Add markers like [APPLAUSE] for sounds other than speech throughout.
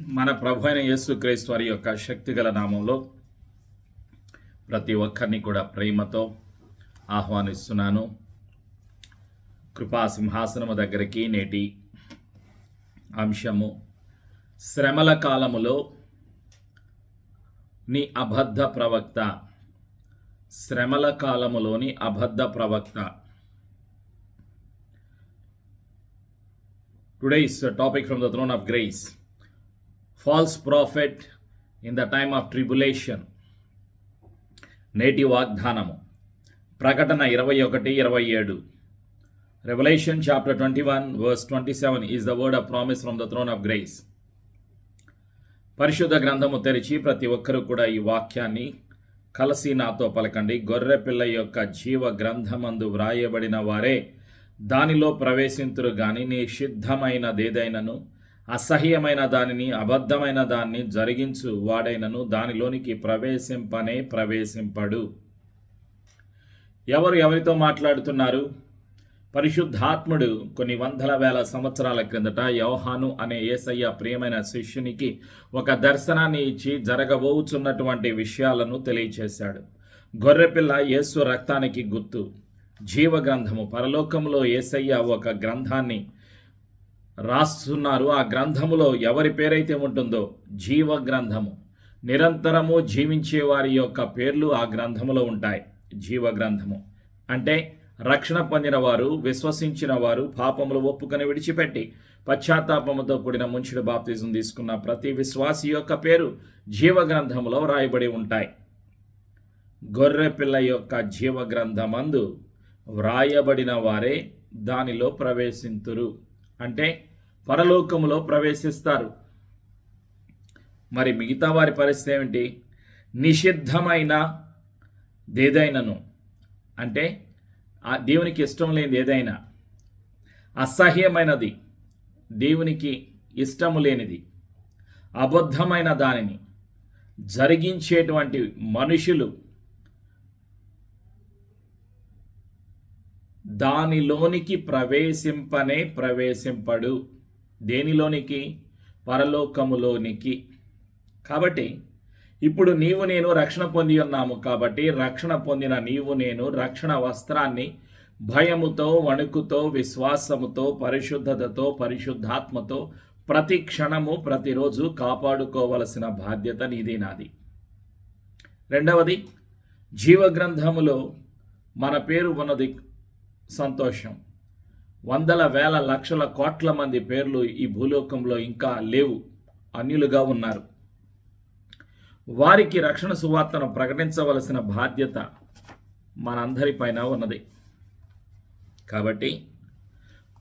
మన ప్రభు అయిన యేసుక్రీస్తు వారి యొక్క శక్తిగల నామంలో ప్రతి ఒక్కరిని కూడా ప్రేమతో ఆహ్వానిస్తున్నాను. కృపా సింహాసనము దగ్గరికి నేటి అంశము. శ్రమల కాలములో నీ అబద్ధ ప్రవక్త శ్రమల కాలములోని అబద్ధ ప్రవక్త. Today's topic from the throne of grace false prophet in the time of tribulation. నేటి వాగ్దానము. ప్రకటన ఇరవై ఒకటి ఇరవై ఏడు. Revolution chapter twenty one verse twenty seven is the word of promise from the throne of grace పరిశుద్ధ గ్రంథము తెరిచి ప్రతి ఒక్కరూ కూడా ఈ వాక్యాన్ని కలసి నాతో పలకండి. గొర్రె పిల్ల యొక్క జీవ గ్రంథమందు వ్రాయబడిన వారే దానిలో ప్రవేశింతురు గాని నీ సిద్ధమైనదేదైనను అసహ్యమైన దానిని అబద్ధమైన దాన్ని జరిగించు వాడైనను దానిలోనికి ప్రవేశింపనే ప్రవేశింపడు. ఎవరు ఎవరితో మాట్లాడుతున్నారు? పరిశుద్ధాత్ముడు కొన్ని వందల వేల సంవత్సరాల క్రిందట యోహాను అనే ఏసయ్య ప్రియమైన శిష్యునికి ఒక దర్శనాన్ని ఇచ్చి జరగబోచున్నటువంటి విషయాలను తెలియచేశాడు. గొర్రెపిల్ల యేసు రక్తానికి గుర్తు. జీవ గ్రంథము పరలోకంలో ఏసయ్య ఒక గ్రంథాన్ని రాస్తున్నారు. ఆ గ్రంథములో ఎవరి పేరైతే ఉంటుందో జీవ గ్రంథము నిరంతరము జీవించే వారి యొక్క పేర్లు ఆ గ్రంథములో ఉంటాయి. జీవ గ్రంథము అంటే రక్షణ పొందిన వారు విశ్వసించిన వారు పాపములు ఒప్పుకొని విడిచిపెట్టి పశ్చాత్తాపముతో కూడిన ముంచుడు బాప్తిజం తీసుకున్న ప్రతి విశ్వాసి యొక్క పేరు జీవ గ్రంథములో వ్రాయబడి ఉంటాయి. గొర్రె పిల్ల యొక్క జీవ గ్రంథమందు వ్రాయబడిన వారే దానిలో ప్రవేశింతురు. అంటే పరలోకములో ప్రవేశిస్తారు. మరి మిగతా వారి పరిస్థితి ఏమిటి? నిషిద్ధమైన దేదైనను. అంటే ఆ దేవునికి ఇష్టం లేనిది ఏదైనా. అసహ్యమైనది దేవునికి ఇష్టము లేనిది. అబద్ధమైన దానిని. జరిగించేటువంటి మనుషులు దానిలోనికి ప్రవేశింపనే ప్రవేశింపడు. దేనిలోనికి? పరలోకములోనికి. కాబట్టి ఇప్పుడు నీవు నేను రక్షణ పొంది ఉన్నాము కాబట్టి రక్షణ పొందిన నీవు నేను రక్షణ వస్త్రాన్ని భయముతో వణుకుతో విశ్వాసముతో పరిశుద్ధతతో పరిశుద్ధాత్మతో ప్రతి క్షణము ప్రతిరోజు కాపాడుకోవలసిన బాధ్యత నీది నాది. రెండవది జీవగ్రంథములో మన పేరు ఉన్నది సంతోషం. వందల వేల లక్షల కోట్ల మంది పేర్లు ఈ భూలోకంలో ఇంకా లేవు. అన్యులుగా ఉన్నారు. వారికి రక్షణ సువార్తను ప్రకటించవలసిన బాధ్యత మనందరిపైన ఉన్నది. కాబట్టి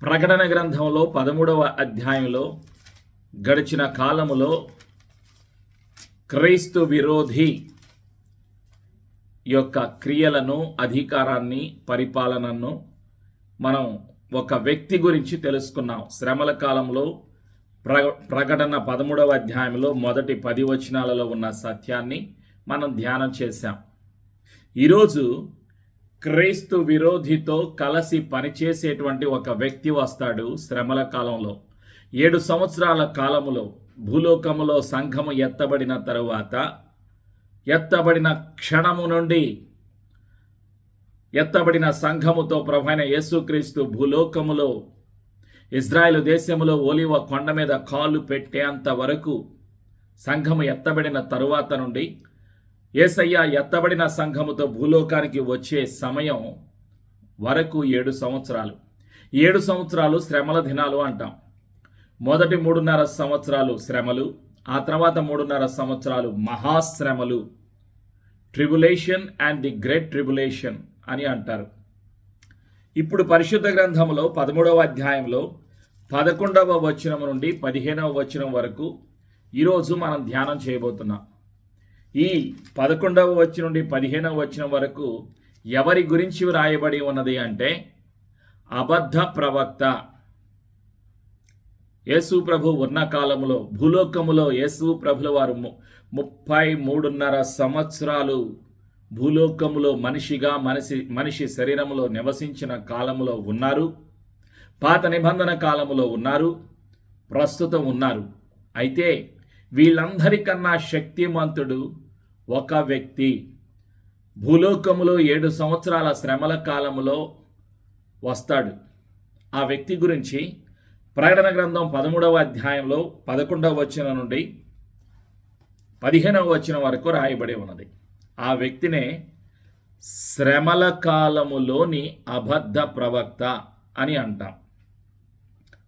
ప్రకటన గ్రంథంలో పదమూడవ అధ్యాయంలో గడిచిన కాలములో క్రైస్తు విరోధి యొక్క క్రియలను అధికారాన్ని పరిపాలనను మనం ఒక వ్యక్తి గురించి తెలుసుకున్నాం. శ్రమల కాలంలో ప్ర ప్రకటన పదమూడవ అధ్యాయంలో మొదటి పది వచనాలలో ఉన్న సత్యాన్ని మనం ధ్యానం చేశాం. ఈరోజు క్రైస్తు విరోధితో కలిసి పనిచేసేటువంటి ఒక వ్యక్తి వస్తాడు శ్రమల కాలంలో. ఏడు సంవత్సరాల కాలములో భూలోకములో సంఘము ఎత్తబడిన తరువాత ఎత్తబడిన క్షణము నుండి ఎత్తబడిన సంఘముతో ప్రభైన యేసుక్రీస్తు భూలోకములో ఇజ్రాయెల్ దేశములో ఓలివ కొండ మీద కాలు పెట్టేంత వరకు సంఘము ఎత్తబడిన తరువాత నుండి ఏసయ్య ఎత్తబడిన సంఘముతో భూలోకానికి వచ్చే సమయం వరకు ఏడు సంవత్సరాలు. ఏడు సంవత్సరాలు శ్రమల దినాలు అంటాం. మొదటి మూడున్నర సంవత్సరాలు శ్రమలు ఆ తర్వాత మూడున్నర సంవత్సరాలు మహాశ్రమలు. Tribulation and the great tribulation అని అంటారు. ఇప్పుడు పరిశుద్ధ గ్రంథంలో పదమూడవ అధ్యాయంలో పదకొండవ వచనం నుండి పదిహేనవ వచనం వరకు ఈరోజు మనం ధ్యానం చేయబోతున్నాం. ఈ పదకొండవ వచనం నుండి పదిహేనవ వచనం వరకు ఎవరి గురించి వ్రాయబడి ఉన్నది అంటే అబద్ధ ప్రవక్త. యేసు ప్రభు ఉన్న కాలంలో భూలోకములో యేసు ప్రభుల వారు ము- ముప్పై మూడున్నర సంవత్సరాలు భూలోకములో మనిషిగా మనిషి మనిషి శరీరములో నివసించిన కాలములో ఉన్నారు. పాత నిబంధన కాలములో ఉన్నారు. ప్రస్తుతం ఉన్నారు. అయితే వీళ్ళందరికన్నా శక్తిమంతుడు ఒక వ్యక్తి. భూలోకములో ఏడు సంవత్సరాల శ్రమల కాలములో వస్తాడు. ఆ వ్యక్తి గురించి ప్రకటన గ్రంథం పదమూడవ అధ్యాయంలో పదకొండవ వచనం నుండి పదిహేనవ వచనం వరకు రాయబడి ఉన్నది. ఆ వ్యక్తినే శ్రమల కాలములోని అబద్ధ ప్రవక్త అని అంటాం.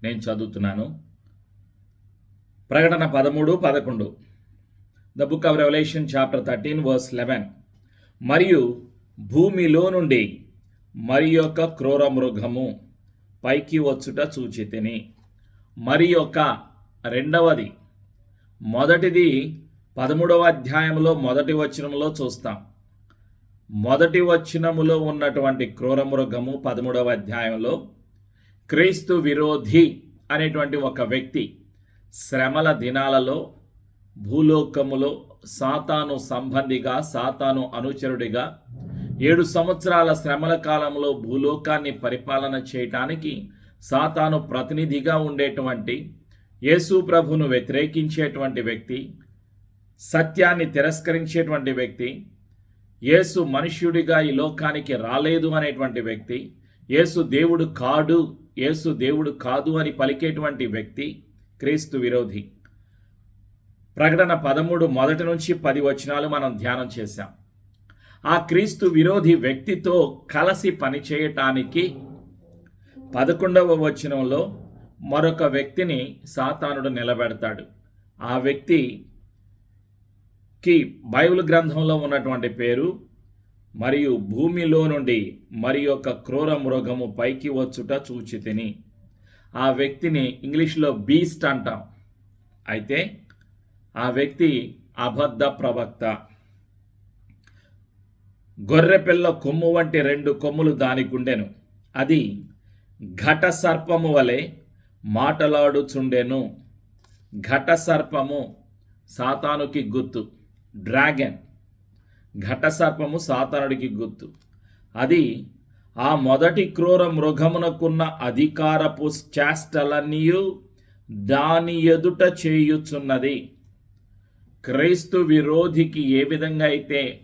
నేను చదువుతున్నాను. ప్రకటన పదమూడు పదకొండు. The book of revolution chapter thirteen verse eleven మరియు భూమిలో నుండి మరి యొక్క క్రూర మృగము పైకి వచ్చుట చూచితిని. మరి యొక్క రెండవది మొదటిది పదమూడవ అధ్యాయంలో మొదటి వచనంలో చూస్తాం. మొదటి వచనములో ఉన్నటువంటి క్రూరమృగము పదమూడవ అధ్యాయంలో క్రీస్తు విరోధి అనేటువంటి ఒక వ్యక్తి శ్రమల దినాలలో భూలోకములో సాతాను సంబంధిగా సాతాను అనుచరుడిగా ఏడు సంవత్సరాల శ్రమల కాలంలో భూలోకాన్ని పరిపాలన చేయటానికి సాతాను ప్రతినిధిగా ఉండేటువంటి యేసు ప్రభును వ్యతిరేకించేటువంటి వ్యక్తి సత్యాన్ని తిరస్కరించేటువంటి వ్యక్తి యేసు మనుష్యుడిగా ఈ లోకానికి రాలేదు అనేటువంటి వ్యక్తి యేసు దేవుడు కాడు యేసు దేవుడు కాదు అని పలికేటువంటి వ్యక్తి క్రీస్తు విరోధి. ప్రకటన పదమూడు మొదటి నుంచి పది వచనాలు మనం ధ్యానం చేశాం. ఆ క్రీస్తు విరోధి వ్యక్తితో కలిసి పనిచేయటానికి పదకొండవ వచనంలో మరొక వ్యక్తిని సాతానుడు నిలబెడతాడు. ఆ వ్యక్తి కి బైబిల్ గ్రంథంలో ఉన్నటువంటి పేరు మరియు భూమిలో నుండి మరి యొక్క క్రూర మృగము పైకి వచ్చుట చూచితిని. ఆ వ్యక్తిని ఇంగ్లీష్లో బీస్ట్ అంటాం. అయితే ఆ వ్యక్తి అబద్ధ ప్రవక్త. గొర్రెపిల్ల కొమ్ము వంటి రెండు కొమ్ములు దానికుండెను. అది ఘట సర్పము వలె మాటలాడుచుండెను. ఘట సర్పము సాతానుకి గుర్తు. డ్రాగన్. ఘటసర్పము సాతనుడికి గుర్తు. అది ఆ మొదటి క్రూర మృగమునకున్న అధికారపు చేష్టలన్నీయు దాని ఎదుట చేయుచున్నది. క్రైస్తు విరోధికి ఏ విధంగా అయితే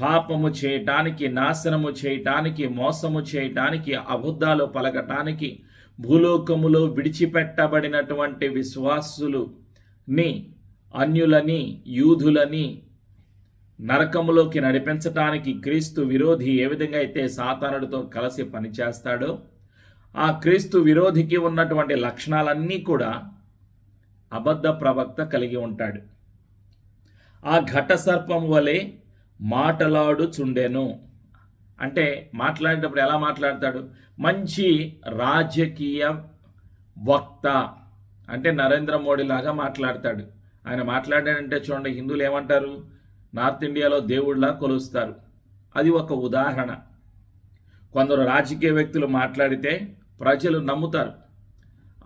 పాపము చేయటానికి నాశనము చేయటానికి మోసము చేయటానికి అబద్ధాలు పలకటానికి భూలోకములో విడిచిపెట్టబడినటువంటి విశ్వాసులుని అన్యులని యూదులని నరకములోకి నడిపించటానికి క్రీస్తు విరోధి ఏ విధంగా అయితే సాతానుడితో కలిసి పనిచేస్తాడో ఆ క్రీస్తు విరోధికి ఉన్నటువంటి లక్షణాలన్నీ కూడా అబద్ధ ప్రవక్త కలిగి ఉంటాడు. ఆ ఘట సర్పం వలె మాటలాడుచుండెను. అంటే మాట్లాడేటప్పుడు ఎలా మాట్లాడతాడు? మంచి రాజకీయ వక్త. అంటే నరేంద్ర మోడీ లాగా మాట్లాడతాడు. ఆయన మాట్లాడాడంటే చూడండి హిందువులు ఏమంటారు? నార్త్ ఇండియాలో దేవుళ్ళ కొలుస్తారు. అది ఒక ఉదాహరణ. కొందరు రాజకీయ వ్యక్తులు మాట్లాడితే ప్రజలు నమ్ముతారు.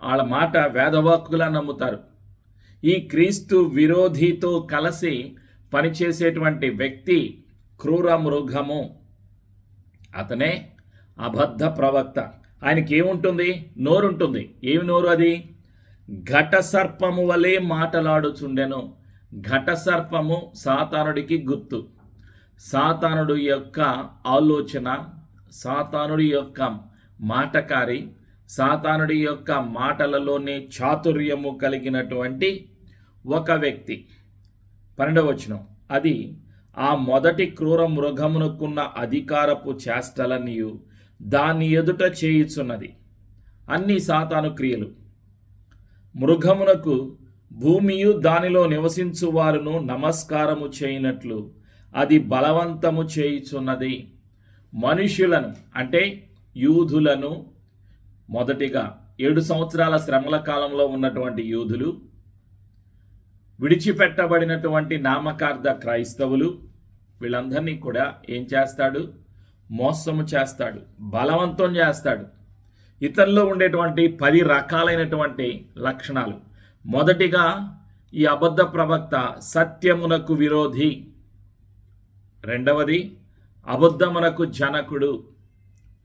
వాళ్ళ మాట వేదవాక్కులా నమ్ముతారు. ఈ క్రీస్తు విరోధితో కలిసి పనిచేసేటువంటి వ్యక్తి క్రూర మృగము. అతనే అబద్ధ ప్రవక్త. ఆయనకి ఏముంటుంది నోరుంటుంది. ఏమి నోరు అది? ఘట సర్పము వలె మాటలాడుచుండెను. ఘట సర్పము సాతానుడికి గుర్తు. సాతానుడు యొక్క ఆలోచన సాతానుడి యొక్క మాటకారి సాతానుడి యొక్క మాటలలోనే చాతుర్యము కలిగినటువంటి ఒక వ్యక్తి. పన్నెండవచనం అది ఆ మొదటి క్రూర మృగమునకున్న అధికారపు చేష్టలనియు దాని ఎదుట చేయుచున్నది. అన్ని సాతాను క్రియలు. మృగమునకు భూమియు దానిలో నివసించు వారును నమస్కారము చేయనట్లు అది బలవంతము చేయుచున్నది. మనుషులను అంటే యూదులను మొదటిగా ఏడు సంవత్సరాల శ్రమల కాలంలో ఉన్నటువంటి యూదులు విడిచిపెట్టబడినటువంటి నామకార్థ క్రైస్తవులు వీళ్ళందరినీ కూడా ఏం చేస్తాడు? మోసము చేస్తాడు. బలవంతం చేస్తాడు. ఇతరుల్లో ఉండేటువంటి పది రకాలైనటువంటి లక్షణాలు. మొదటిగా ఈ అబద్ధ ప్రవక్త సత్యమునకు విరోధి. రెండవది అబద్ధమునకు జనకుడు.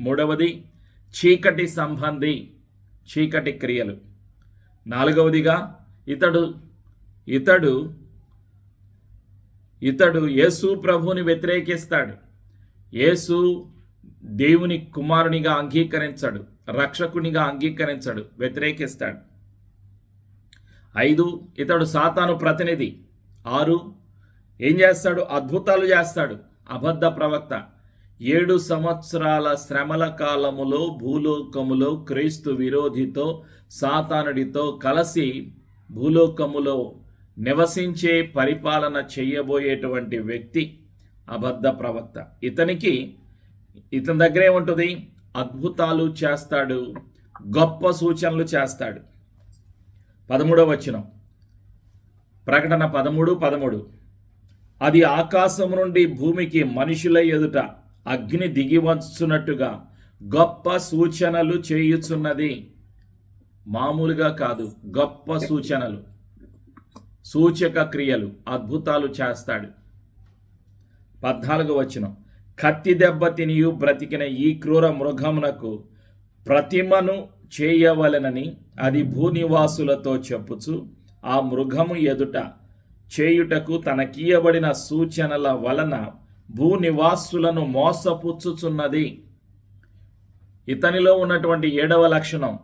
మూడవది చీకటి సంబంధి చీకటి క్రియలు. నాలుగవదిగా ఇతడు ఇతడు ఇతడు యేసు ప్రభుని వ్యతిరేకిస్తాడు. యేసు దేవుని కుమారునిగా అంగీకరించాడు. రక్షకునిగా అంగీకరించాడు వ్యతిరేకిస్తాడు. ఐదు ఇతడు సాతాను ప్రతినిధి. ఆరు ఏం చేస్తాడు? అద్భుతాలు చేస్తాడు అబద్ధ ప్రవక్త. ఏడు సంవత్సరాల శ్రమల కాలములో భూలోకములో క్రీస్తు విరోధితో సాతానుడితో కలిసి భూలోకములో నివసించే పరిపాలన చేయబోయేటువంటి వ్యక్తి అబద్ధ ప్రవక్త. ఇతనికి ఇతని దగ్గరే ఉంటుంది అద్భుతాలు చేస్తాడు గొప్ప సూచనలు చేస్తాడు. పదమూడవ వచనం. ప్రకటన పదమూడు పదమూడు. అది ఆకాశం నుండి భూమికి మనుషుల ఎదుట అగ్ని దిగివచ్చున్నట్టుగా గొప్ప సూచనలు చేయుచున్నది. మామూలుగా కాదు గొప్ప సూచనలు. సూచక క్రియలు అద్భుతాలు చేస్తాడు. పద్నాలుగు వచనం. కత్తి దెబ్బ తినియు బ్రతికిన ఈ క్రూర మృగమునకు ప్రతిమను చేయవలెనని అది భూనివాసులతో చెప్పుచు ఆ మృగము ఎదుట చేయుటకు తనకీయబడిన సూచనల వలన భూనివాసులను మోసపుచ్చుచున్నది. ఇతనిలో ఉన్నటువంటి ఏడవ లక్షణం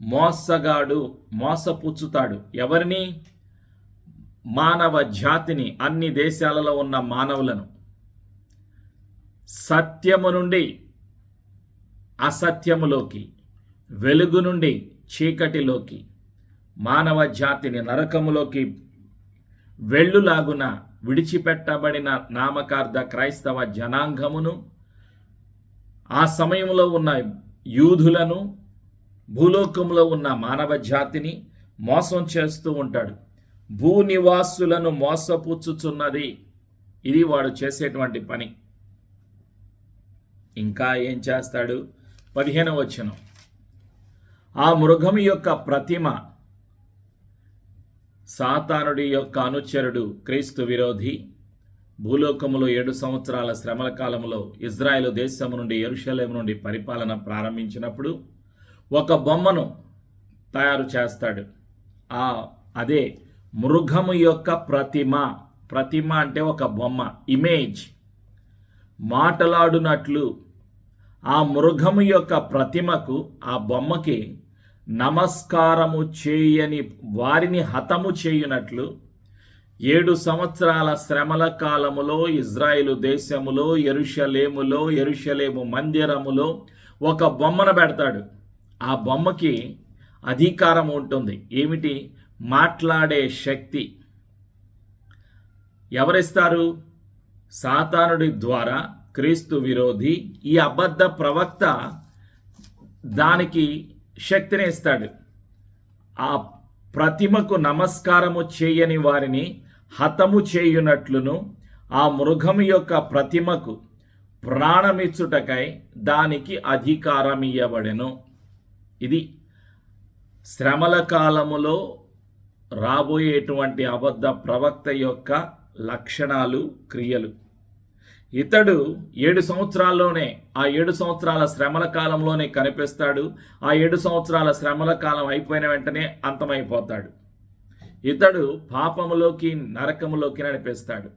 మోసగాడు మోసపుచ్చుతాడు. ఎవరిని? మానవ జాతిని అన్ని దేశాలలో ఉన్న మానవులను. సత్యము నుండి అసత్యములోకి వెలుగు నుండి చీకటిలోకి మానవ జాతిని నరకములోకి వెళ్ళులాగున విడిచిపెట్టబడిన నామకార్థ క్రైస్తవ జనాంగమును ఆ సమయంలో ఉన్న యూదులను భూలోకంలో ఉన్న మానవ జాతిని మోసం చేస్తూ ఉంటాడు. భూనివాసులను మోసపుచ్చుచున్నది. ఇది వాడు చేసేటువంటి పని. ఇంకా ఏం చేస్తాడు? పదిహేను వచనం. ఆ మృగం యొక్క ప్రతిమ సాతానుడి యొక్క అనుచరుడు క్రీస్తు విరోధి. భూలోకములో ఏడు సంవత్సరాల శ్రమల కాలంలో ఇజ్రాయెల్ దేశం నుండి ఎరుషలేం నుండి పరిపాలన ప్రారంభించినప్పుడు ఒక బొమ్మను తయారు చేస్తాడు. ఆ అదే మృగము యొక్క ప్రతిమ. ప్రతిమ అంటే ఒక బొమ్మ ఇమేజ్. మాటలాడునట్లు ఆ మృగము యొక్క ప్రతిమకు ఆ బొమ్మకి నమస్కారము చేయని వారిని హతము చేయునట్లు ఏడు సంవత్సరాల శ్రమల కాలములో ఇజ్రాయిలు దేశములో ఎరుషలేములో ఎరుషలేము మందిరములో ఒక బొమ్మను పెడతాడు. ఆ బొమ్మకి అధికారం ఉంటుంది. ఏమిటి? మాట్లాడే శక్తి. ఎవరిస్తారు? సాతానుడి ద్వారా క్రీస్తు విరోధి. ఈ అబద్ధ ప్రవక్త దానికి శక్తిని ఇస్తాడు. ఆ ప్రతిమకు నమస్కారము చేయని వారిని హతము చేయునట్లును ఆ మృగము యొక్క ప్రతిమకు ప్రాణమిచ్చుటకై దానికి అధికారం ఇవ్వబడెను ఇది శ్రమల కాలములో రాబోయేటువంటి అబద్ధ ప్రవక్త యొక్క లక్షణాలు క్రియలు. ఇతడు ఏడు సంవత్సరాల్లోనే ఆ ఏడు సంవత్సరాల శ్రమల కాలంలోనే కనిపిస్తాడు. ఆ ఏడు సంవత్సరాల శ్రమల కాలం అయిపోయిన వెంటనే అంతమైపోతాడు. ఇతడు పాపములోకి నరకములోకి నడిపిస్తాడు.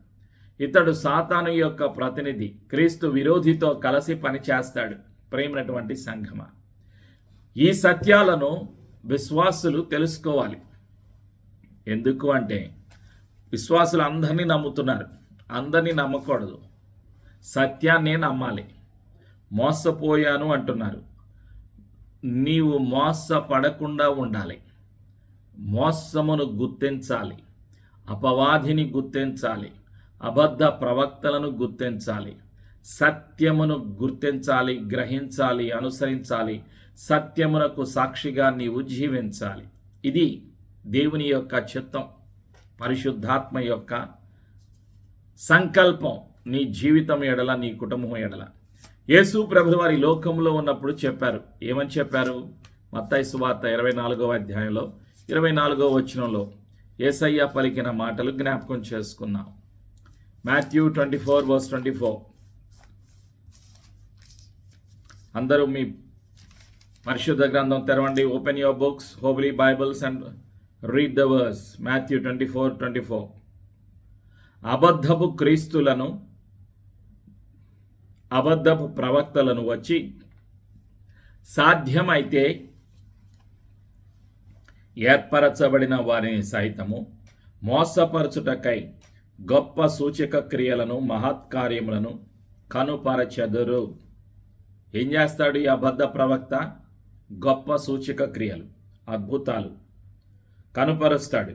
ఇతడు సాతాను యొక్క ప్రతినిధి క్రీస్తు విరోధితో కలిసి పనిచేస్తాడు. ప్రేమైనటువంటి సంఘమ. ఈ సత్యాలను విశ్వాసులు తెలుసుకోవాలి. ఎందుకు అంటే విశ్వాసులు అందరినీ నమ్ముతున్నారు. అందరినీ నమ్మకూడదు. సత్యాన్నే నమ్మాలి. మోసపోయాను అంటున్నారు. నీవు మోసపడకుండా ఉండాలి. మోసమును గుర్తించాలి. అపవాదిని గుర్తించాలి. అబద్ధ ప్రవక్తలను గుర్తించాలి. సత్యమును గుర్తించాలి గ్రహించాలి అనుసరించాలి. సత్యమునకు సాక్షిగా నీవు జీవించాలి. ఇది దేవుని యొక్క చిత్తం పరిశుద్ధాత్మ యొక్క సంకల్పం. నీ జీవితం ఎడల నీ కుటుంబం ఎడల. యేసు ప్రభు వారి లోకంలో ఉన్నప్పుడు చెప్పారు. ఏమని చెప్పారు? మత్తాయి సువార్త ఇరవై నాలుగవ అధ్యాయంలో ఇరవై నాలుగవ వచనంలో ఏసయ్య పలికిన మాటలు జ్ఞాపకం చేసుకున్నాం. Matthew twenty four verse twenty four. అందరూ మీ పరిశుద్ధ గ్రంథం తెరవండి. Open your books holy Bibles and read the verse Matthew twenty four twenty four. అబద్ధపు క్రీస్తులను అబద్ధపు ప్రవక్తలను వచ్చి సాధ్యమైతే ఏర్పరచబడిన వారిని సైతము మోసపరచుటకై గొప్ప సూచక క్రియలను మహత్కార్యములను కనుపరచెదరు. ఏం చేస్తాడు ఈ అబద్ధ ప్రవక్త? గొప్ప సూచక క్రియలు అద్భుతాలు కనుపరుస్తాడు.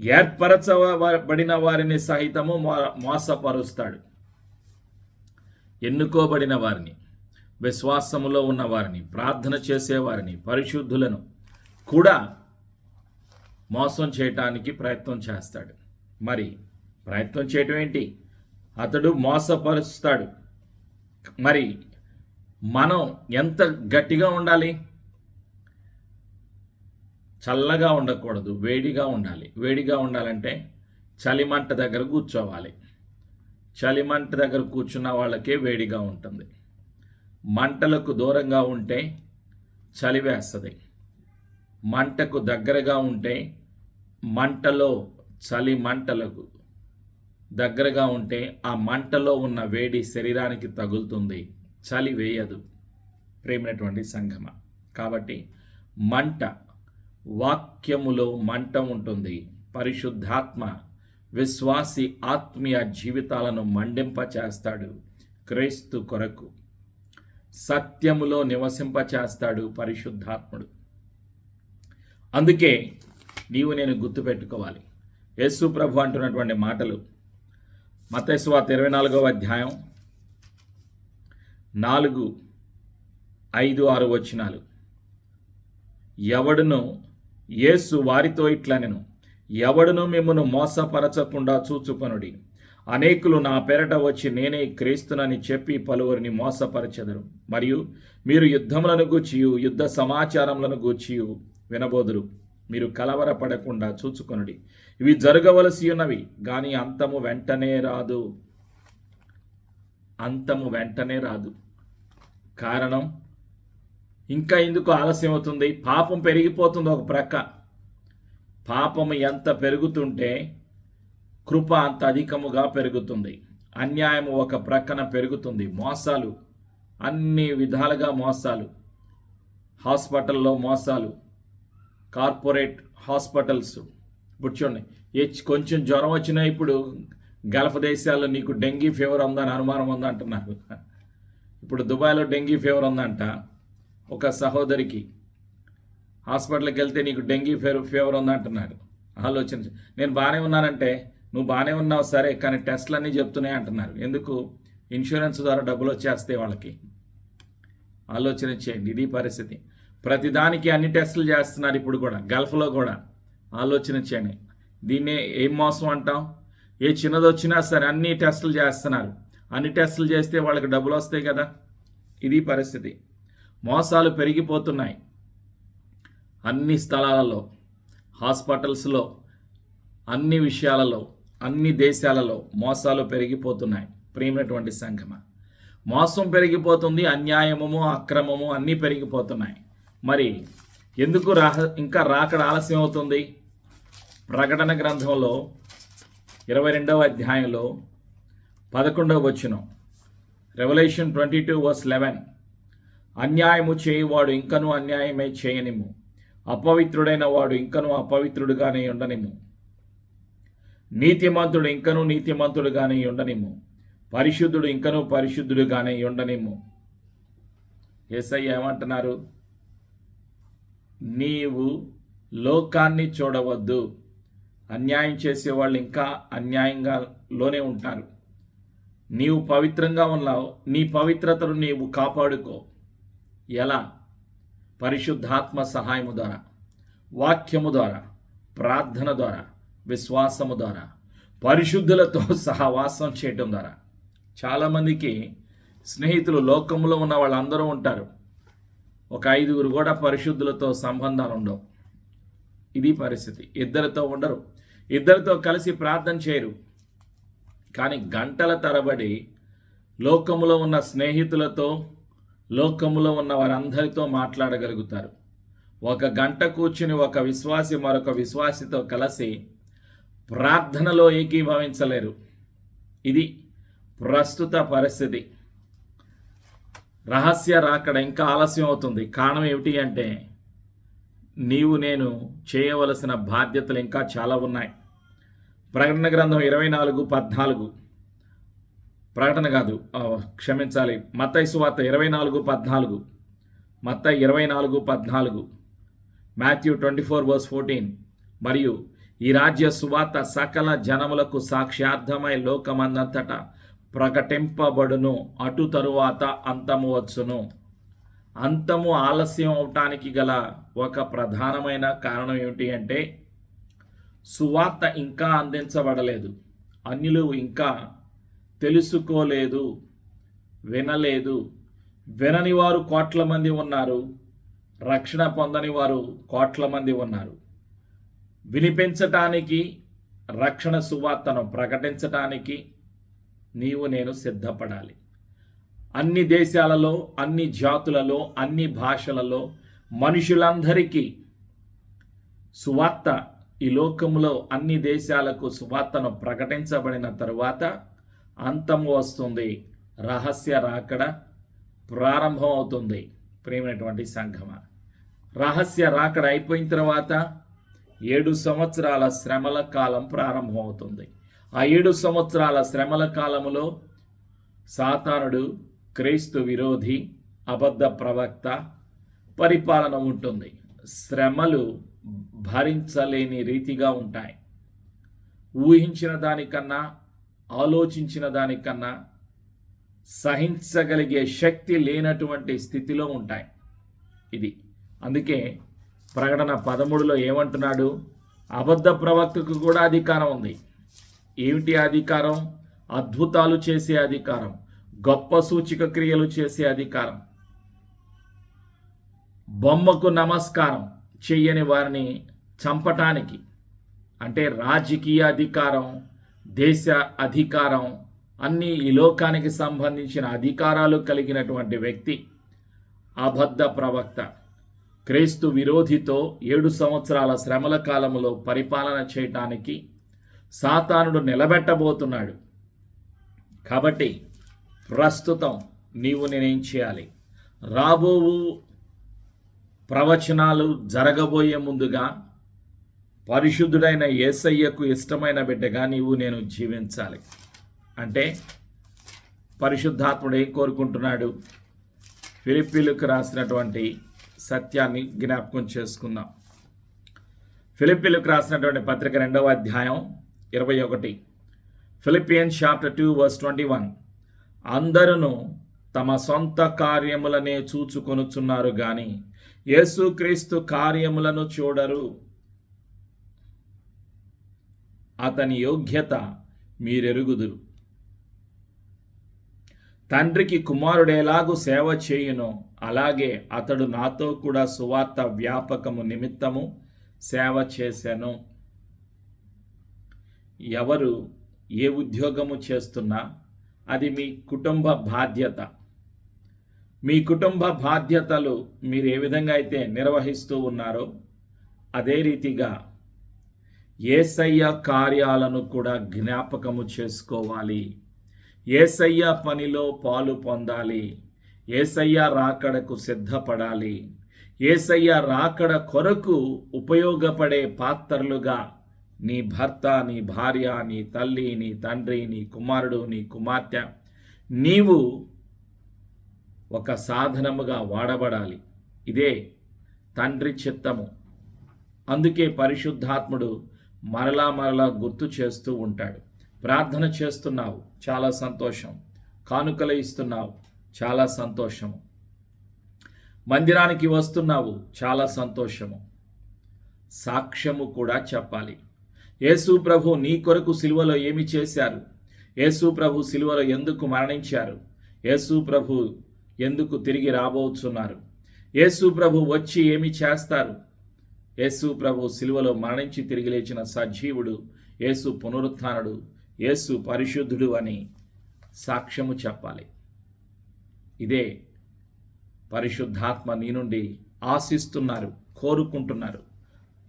ఏర్పరచబడిన వారిని సహితము మో- మోసపరుస్తాడు. ఎన్నుకోబడిన వారిని విశ్వాసములో ఉన్న వారిని ప్రార్థన చేసేవారిని పరిశుద్ధులను కూడా మోసం చేయటానికి ప్రయత్నం చేస్తాడు. మరి ప్రయత్నం చేయటం ఏంటి? అతడు మోసపరుస్తాడు. మరి మనం ఎంత గట్టిగా ఉండాలి? చల్లగా ఉండకూడదు వేడిగా ఉండాలి. వేడిగా ఉండాలంటే చలిమంట దగ్గర కూర్చోవాలి. చలి మంట దగ్గర కూర్చున్న వాళ్ళకే వేడిగా ఉంటుంది. మంటలకు దూరంగా ఉంటే చలి వేస్తుంది. మంటకు దగ్గరగా ఉంటే మంటలో చలి మంటలకు దగ్గరగా ఉంటే ఆ మంటలో ఉన్న వేడి శరీరానికి తగులుతుంది. చలి వేయదు. ప్రేమైనటువంటి సంగమ కాబట్టి మంట వాక్యములో మంట ఉంటుంది. పరిశుద్ధాత్మ విశ్వాసి ఆత్మీయ జీవితాలను మండింప చేస్తాడు క్రీస్తు కొరకు. సత్యములో నివసింప చేస్తాడు పరిశుద్ధాత్ముడు. అందుకే నీవు నేను గుర్తుపెట్టుకోవాలి. యేసు ప్రభు అంటున్నటువంటి మాటలు. మతేశ్వాత ఇరవై నాలుగవ అధ్యాయం నాలుగు ఐదు ఆరు వచనాలు. ఎవడును యేసు వారితో ఇట్లనెను. ఎవడును మిమ్మను మోసపరచకుండా చూచుకొనుడి. అనేకులు నా పెరట వచ్చి నేనే క్రీస్తునని చెప్పి పలువురిని మోసపరచెదరు. మరియు మీరు యుద్ధములను గూర్చియు యుద్ధ సమాచారములను గూర్చియు వినబోదురు. మీరు కలవరపడకుండా చూచుకొనుడి. ఇవి జరగవలసి ఉన్నవి కానీ అంతము వెంటనే రాదు. అంతము వెంటనే రాదు. కారణం ఇంకా ఎందుకు ఆలస్యం అవుతుంది పాపం పెరిగిపోతుంది ఒక ప్రక్క. పాపం ఎంత పెరుగుతుంటే కృప అంత అధికముగా పెరుగుతుంది. అన్యాయం ఒక ప్రక్కన పెరుగుతుంది. మోసాలు అన్ని విధాలుగా మోసాలు. హాస్పిటల్లో మోసాలు. Corporate hospitals. ఇప్పుడు చూడండి హెచ్ కొంచెం జ్వరం వచ్చినా ఇప్పుడు గల్ఫ్ దేశాల్లో నీకు డెంగీ ఫీవర్ ఉందని అనుమానం ఉందంటున్నారు. ఇప్పుడు దుబాయ్లో డెంగీ ఫీవర్ ఉందంట. ఒక సహోదరికి హాస్పిటల్కి వెళ్తే నీకు డెంగీ ఫీవర్ ఫీవర్ ఉందంటున్నారు ఆలోచన నేను బాగానే ఉన్నానంటే నువ్వు బాగానే ఉన్నావు సరే కానీ టెస్ట్లు అన్నీ చెప్తున్నాయి అంటున్నారు. ఎందుకు? ఇన్సూరెన్స్ ద్వారా డబ్బులు వచ్చేస్తాయి వాళ్ళకి. ఆలోచన చేయండి. ఇది పరిస్థితి. ప్రతిదానికి అన్ని టెస్టులు చేస్తున్నారు ఇప్పుడు కూడా గల్ఫ్లో కూడా. ఆలోచన చేయండి. దీన్నే ఏం మోసం అంటాం? ఏ చిన్నది వచ్చినా సరే అన్ని టెస్టులు చేస్తున్నారు. అన్ని టెస్టులు చేస్తే వాళ్ళకి డబ్బులు వస్తాయి కదా? ఇది పరిస్థితి. మోసాలు పెరిగిపోతున్నాయి. అన్ని స్థలాలలో హాస్పిటల్స్లో అన్ని విషయాలలో అన్ని దేశాలలో మోసాలు పెరిగిపోతున్నాయి. ప్రియమైనటువంటి సంఘమ మోసం పెరిగిపోతుంది అన్యాయము అక్రమము అన్నీ పెరిగిపోతున్నాయి. మరి ఎందుకు రా ఇంకా రాకడ ఆలస్యం అవుతుంది? ప్రకటన గ్రంథంలో ఇరవై రెండవ అధ్యాయంలో పదకొండవ వచనం revolution twenty two verse eleven అన్యాయము చేయువాడు ఇంకనూ అన్యాయమే చేయనిము అపవిత్రుడైన వాడు ఇంకను అపవిత్రుడుగానే ఉండనిము నీతిమంతుడు ఇంకను నీతిమంతుడుగానే ఉండనిము పరిశుద్ధుడు ఇంకను పరిశుద్ధుడుగానే ఉండనిము ఎస్ఐ ఏమంటున్నారు? నీవు లోకాన్ని చూడవద్దు. అన్యాయం చేసేవాళ్ళు ఇంకా అన్యాయంగా లోనే ఉంటారు. నీవు పవిత్రంగా ఉన్నావు. నీ పవిత్రతను నీవు కాపాడుకో. ఎలా? పరిశుద్ధాత్మ సహాయము ద్వారా వాక్యము ద్వారా ప్రార్థన ద్వారా విశ్వాసము ద్వారా పరిశుద్ధులతో [LAUGHS] సహవాసం చేయటం ద్వారా. చాలామందికి స్నేహితులు లోకంలో ఉన్న వాళ్ళందరూ ఉంటారు. ఒక ఐదుగురు కూడా పరిశుద్ధులతో సంబంధాలు ఉండవు. ఇది పరిస్థితి. ఇద్దరితో ఉండరు. ఇద్దరితో కలిసి ప్రార్థన చేయరు. కానీ గంటల తరబడి లోకములో ఉన్న స్నేహితులతో లోకములో ఉన్న వారందరితో మాట్లాడగలుగుతారు. ఒక గంట కూర్చుని ఒక విశ్వాసి మరొక విశ్వాసితో కలిసి ప్రార్థనలో ఏకీభవించలేరు. ఇది ప్రస్తుత పరిస్థితి. రహస్య రాకడ ఇంకా ఆలస్యం అవుతుంది. కారణం ఏమిటి అంటే నీవు నేను చేయవలసిన బాధ్యతలు ఇంకా చాలా ఉన్నాయి. ప్రకటన గ్రంథం ఇరవై నాలుగు పద్నాలుగు. ప్రకటన కాదు క్షమించాలి. మత్తయి సువార్త ఇరవై నాలుగు పద్నాలుగు. మత్తై ఇరవై నాలుగు పద్నాలుగు. Matthew twenty four verse fourteen. మరియు ఈ రాజ్య సువార్త సకల జనములకు సాక్ష్యార్థమై లోకమందంతట ప్రకటింపబడును. అటు తరువాత అంతము వచ్చును. అంతము ఆలస్యం అవటానికి గల ఒక ప్రధానమైన కారణం ఏమిటి అంటే సువార్త ఇంకా అందించబడలేదు. అన్యులు ఇంకా తెలుసుకోలేదు వినలేదు. వినని వారు కోట్ల మంది ఉన్నారు రక్షణ పొందని వారు కోట్ల మంది ఉన్నారు. వినిపించటానికి రక్షణ సువార్తను ప్రకటించటానికి నీవు నేను సిద్ధపడాలి. అన్ని దేశాలలో అన్ని జాతులలో అన్ని భాషలలో మనుషులందరికీ సువార్త ఈ లోకంలో అన్ని దేశాలకు సువార్తను ప్రకటించబడిన తరువాత అంతము వస్తుంది. రహస్య రాకడ ప్రారంభం అవుతుంది ప్రేమైనటువంటి సంఘమ. రహస్య రాకడ అయిపోయిన తర్వాత ఏడు సంవత్సరాల శ్రమల కాలం ప్రారంభమవుతుంది. ఆ ఏడు సంవత్సరాల శ్రమల కాలములో సాతానుడు క్రీస్తు విరోధి అబద్ధ ప్రవక్త పరిపాలన ఉంటుంది. శ్రమలు భరించలేని రీతిగా ఉంటాయి. ఊహించిన దానికన్నా ఆలోచించిన దానికన్నా సహించగలిగే శక్తి లేనటువంటి స్థితిలో ఉంటాయి. ఇది. అందుకే ప్రకటన పదమూడులో ఏమంటున్నాడు? అబద్ధ ప్రవక్తకు కూడా అధికారం ఉంది. ఏమిటి అధికారం? అద్భుతాలు చేసే అధికారం. గొప్ప సూచిక క్రియలు చేసే అధికారం. బొమ్మకు నమస్కారం చెయ్యని వారిని చంపటానికి అంటే రాజకీయ అధికారం దేశ అధికారం అన్ని ఈ లోకానికి సంబంధించిన అధికారాలు కలిగినటువంటి వ్యక్తి అబద్ధ ప్రవక్త క్రీస్తు విరోధితో ఏడు సంవత్సరాల శ్రమల కాలంలో పరిపాలన చేయటానికి సాతానుడు నిలబెట్టబోతున్నాడు. కాబట్టి ప్రస్తుతం నీవు నేనేం చేయాలి? రాబోవు ప్రవచనాలు జరగబోయే ముందుగా పరిశుద్ధుడైన యేసయ్యకు ఇష్టమైన బిడ్డగా నీవు నేను జీవించాలి. అంటే పరిశుద్ధాత్ముడు ఏం కోరుకుంటున్నాడు? ఫిలిప్పీలకు రాసినటువంటి సత్యాన్ని జ్ఞాపకం చేసుకుందాం. ఫిలిప్పీలకు రాసినటువంటి పత్రిక రెండవ అధ్యాయం ఇరవై ఒకటి. Philippian chapter two verse twenty one. అందరూ తమ సొంత కార్యములనే చూచుకొనుచున్నారు కానీ యేసుక్రీస్తు కార్యములను చూడరు. అతని యోగ్యత మీరెరుగుదురు. తండ్రికి కుమారుడేలాగు సేవ చేయునో అలాగే అతడు నాతో కూడా సువార్త వ్యాపకము నిమిత్తము సేవ చేశాను ఎవరు ఏ ఉద్యోగము చేస్తున్నా అది మీ కుటుంబ బాధ్యత. మీ కుటుంబ బాధ్యతలు మీరు ఏ విధంగా అయితే నిర్వహిస్తూ ఉన్నారో అదే రీతిగా ఏసయ్య కార్యాలను కూడా జ్ఞాపకము చేసుకోవాలి. ఏసయ్య పనిలో పాలు పొందాలి. ఏసయ్య రాకడకు సిద్ధపడాలి. ఏసయ్య రాకడ కొరకు ఉపయోగపడే పాత్రలుగా నీ భర్త నీ భార్య నీ తల్లి నీ తండ్రి నీ కుమారుడు నీ కుమార్తె నీవు ఒక సాధనముగా వాడబడాలి. ఇదే తండ్రి చిత్తము. అందుకే పరిశుద్ధాత్ముడు మరలా మరలా గుర్తు చేస్తూ ఉంటాడు. ప్రార్థన చేస్తున్నావు చాలా సంతోషం. కానుకలు ఇస్తున్నావు చాలా సంతోషము మందిరానికి వస్తున్నావు చాలా సంతోషము సాక్ష్యము కూడా చెప్పాలి. యేసు ప్రభు నీ కొరకు సిలువలో ఏమి చేశారు? యేసు ప్రభు సిలువలో ఎందుకు మరణించారు? యేసు ప్రభు ఎందుకు తిరిగి రాబోతున్నారు? యేసు ప్రభు వచ్చి ఏమి చేస్తారు? యేసు ప్రభు సిలువలో మరణించి తిరిగి లేచిన సజీవుడు యేసు పునరుత్థానుడు యేసు పరిశుద్ధుడు అని సాక్ష్యము చెప్పాలి. ఇదే పరిశుద్ధాత్మ నీ నుండి ఆశిస్తున్నారు కోరుకుంటున్నారు.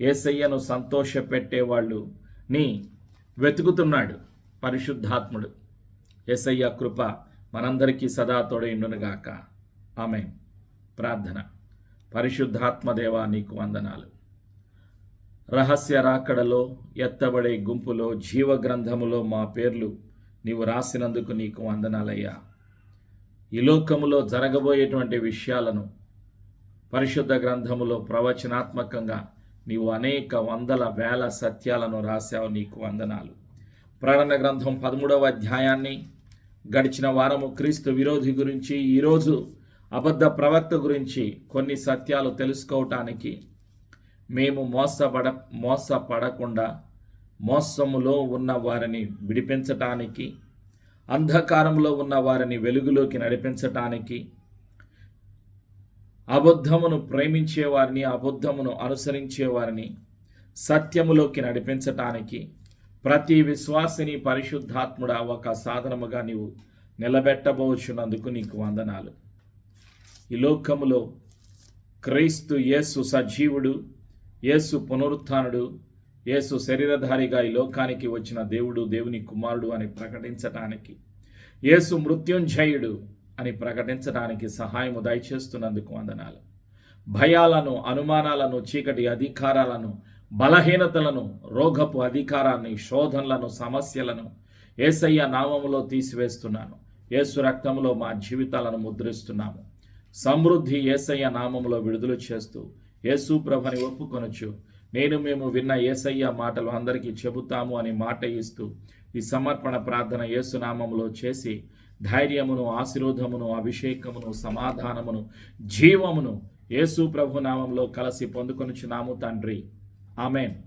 ఏసయ్యను సంతోషపెట్టేవాళ్ళు ని వెతుకుతున్నాడు పరిశుద్ధాత్ముడు. ఏసయ్య కృప మనందరికీ సదా తోడైండునుగాక. ఆమె ప్రార్థన. పరిశుద్ధాత్మదేవా నీకు వందనాలు. రహస్య రాకడలో ఎత్తబడే గుంపులో జీవ గ్రంథములో మా పేర్లు నీవు రాసినందుకు నీకు వందనాలయ్యా. ఈ లోకములో జరగబోయేటువంటి విషయాలను పరిశుద్ధ గ్రంథములో ప్రవచనాత్మకంగా నీవు అనేక వందల వేల సత్యాలను రాశావు నీకు వందనాలు. ప్రకటన గ్రంథం పదమూడవ అధ్యాయాన్ని గడిచిన వారము క్రీస్తు విరోధి గురించి ఈరోజు అబద్ధ ప్రవక్త గురించి కొన్ని సత్యాలు తెలుసుకోవటానికి మేము మోసపడ మోసపడకుండా మోసములో ఉన్న వారిని విడిపించటానికి అంధకారంలో ఉన్న వారిని వెలుగులోకి నడిపించటానికి అబద్ధమును ప్రేమించే వారిని అబద్ధమును అనుసరించే వారిని సత్యములోకి నడిపించటానికి ప్రతి విశ్వాసిని పరిశుద్ధాత్ముడ ఒక సాధనముగా నీవు నిలబెట్టబోచున్నందుకు నీకు వందనాలు. ఈ లోకములో క్రీస్తు యేసు సజీవుడు యేసు పునరుత్నుడు యేసు శరీరధారిగా ఈ లోకానికి వచ్చిన దేవుడు దేవుని కుమారుడు అని ప్రకటించటానికి. యేసు మృత్యుంజయుడు అని ప్రకటించడానికి సహాయము దయచేస్తున్నందుకు వందనాలు. భయాలను అనుమానాలను చీకటి అధికారాలను బలహీనతలను రోగపు అధికారాన్ని శోధనలను సమస్యలను ఏసయ్య నామములో తీసివేస్తున్నాను. ఏసు రక్తంలో మా జీవితాలను ముద్రిస్తున్నాము. సమృద్ధి ఏసయ్య నామములో విడుదల చేస్తూ యేసు ప్రభని ఒప్పుకొనొచ్చు నేను మేము విన్న ఏసయ్య మాటలు అందరికీ చెబుతాము అని మాట ఇస్తూ ఈ సమర్పణ ప్రార్థన యేసునామములో చేసి ధైర్యమును ఆశీర్వదమును అభిషేకమును సమాధానమును జీవమును యేసు ప్రభు నామంలో కలిసి పొందుకొనుచున్నాము తండ్రి. ఆమెన్.